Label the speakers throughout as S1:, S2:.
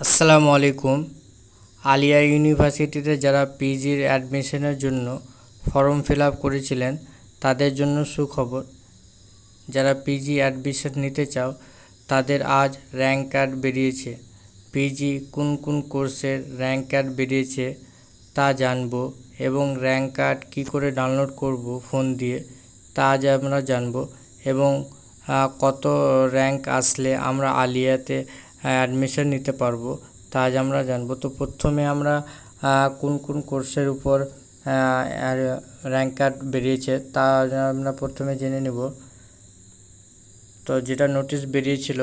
S1: আসসালামু আলাইকুম। আলিয়া ইউনিভার্সিটিতে যারা পিজির অ্যাডমিশনের জন্য ফর্ম ফিল আপ করেছিলেন, তাদের জন্য সুখবর। যারা পিজি অ্যাডমিশন নিতে চাও, তাদের আজ র্যাঙ্ক কার্ড বেরিয়েছে। পিজি কোন কোন কোর্সের র্যাঙ্ক কার্ড বেরিয়েছে তা জানব এবং র্যাঙ্ক কার্ড কী করে ডাউনলোড করব ফোন দিয়ে তা আজ আমরা জানব এবং কত র্যাঙ্ক আসলে আমরা আলিয়াতে অ্যাডমিশন নিতে পারব। তা আজ আমরা জানব। তো প্রথমে আমরা কোন কোন কোর্সের উপর র্যাঙ্ক কার্ড বেরিয়েছে তা আমরা প্রথমে জেনে নেব। তো যেটা নোটিশ বেরিয়েছিল,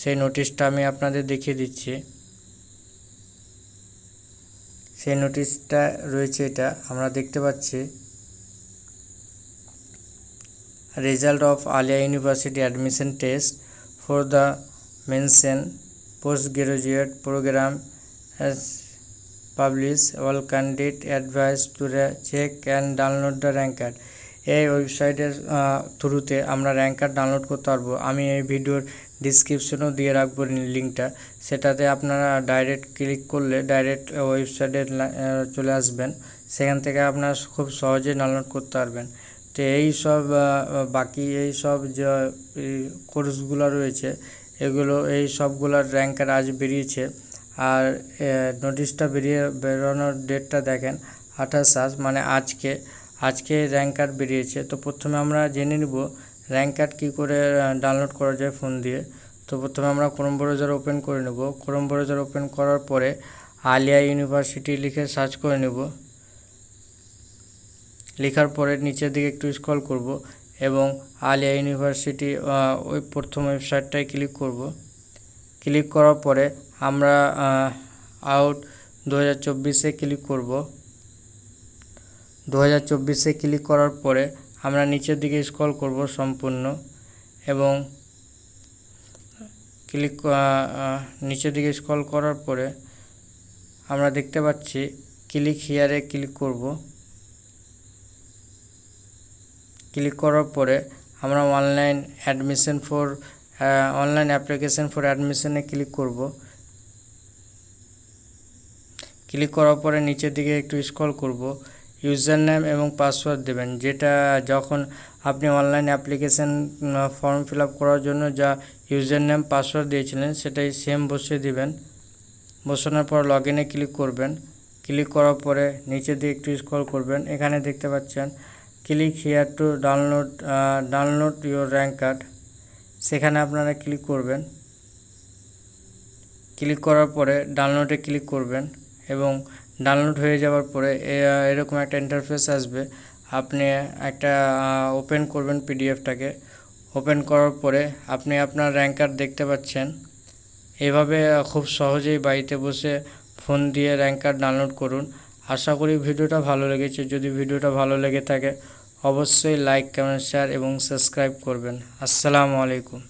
S1: সেই নোটিশটা আমি আপনাদের দেখিয়ে দিচ্ছি। সেই নোটিশটা রয়েছে এটা, আমরা দেখতে পাচ্ছি। Result of Aliah university admission test for the the mentioned postgraduate program has published all candidate advised to check and download the rank card এই ওয়েবসাইটের থ্রুতে আমরা র্যাঙ্ক কার্ড ডাউনলোড করতে পারব। আমি এই ভিডিওর ডিসক্রিপশনও দিয়ে রাখব লিঙ্কটা সেটাতে আপনারা ডাইরেক্ট ক্লিক করলে ডাইরেক্ট ওয়েবসাইটে চলে আসবেন। সেখান থেকে আপনারা খুব সহজে ডাউনলোড করতে পারবেন। তো এই সব বাকি এই সব যে কোর্সগুলো রয়েছে এগুলো, এই সবগুলোর র্যাঙ্কার আজ বেরিয়েছে। আর নোটিশটা বেরিয়ে, বেরোনোর ডেটটা দেখেন, আঠাশ আজ মানে আজকে আজকে র্যাঙ্ক কার্ড বেরিয়েছে। তো প্রথমে আমরা জেনে নিব র্যাঙ্ক কার্ড কী করে ডাউনলোড করা যায় ফোন দিয়ে। তো প্রথমে আমরা ক্রোম ব্রাউজার ওপেন করে নেব। ক্রোম ব্রাউজার ওপেন করার পরে আলিয়া ইউনিভার্সিটি লিখে সার্চ করে নেব। লেখার পরে নিচের দিকে একটু স্ক্রল করব। এবং আলিয়া ইউনিভার্সিটি ওই প্রথম ওয়েবসাইটটায় ক্লিক করব। ক্লিক করার পরে আমরা আউট দু হাজার ক্লিক করব। দু হাজার ক্লিক করার পরে আমরা নিচের দিকে স্ক্রল করব সম্পূর্ণ এবং ক্লিক নিচের দিকে স্ক্রল করার পরে আমরা দেখতে পাচ্ছি ক্লিক হিয়ারে ক্লিক করব। ক্লিক করার পরে আমরা online admission for online application for অ্যাডমিশনে click করব। ক্লিক করার পরে নিচের দিকে একটু স্ক্রল করব। ইউজার নেম এবং পাসওয়ার্ড দেবেন, যেটা যখন আপনি অনলাইন অ্যাপ্লিকেশন ফর্ম ফিল করার জন্য যা ইউজার নেম পাসওয়ার্ড দিয়েছিলেন, সেটাই সেম বসিয়ে দিবেন। বসানোর পর লগ ক্লিক করবেন। ক্লিক করার পরে নিচের দিকে একটু স্ক্রল করবেন। এখানে দেখতে পাচ্ছেন click here to download download your rank card সেখানে আপনারা ক্লিক করবেন। ক্লিক করার পরে ডাউনলোডে ক্লিক করবেন এবং ডাউনলোড হয়ে যাওয়ার পরে এরকম একটা ইন্টারফেস আসবে। আপনি একটা ওপেন করবেন পিডিএফটাকে ওপেন করার পরে আপনি আপনার র্যাঙ্ক কার্ড দেখতে পাচ্ছেন। এভাবে খুব সহজেই বাড়িতে বসে ফোন দিয়ে র্যাঙ্ক কার্ড ডাউনলোড করুন। আশা করি ভিডিওটা ভালো লেগেছে। যদি ভিডিওটা ভালো লেগে থাকে, অবশ্যই লাইক কমেন্ট শেয়ার এবং সাবস্ক্রাইব করবেন। আসসালামু আলাইকুম।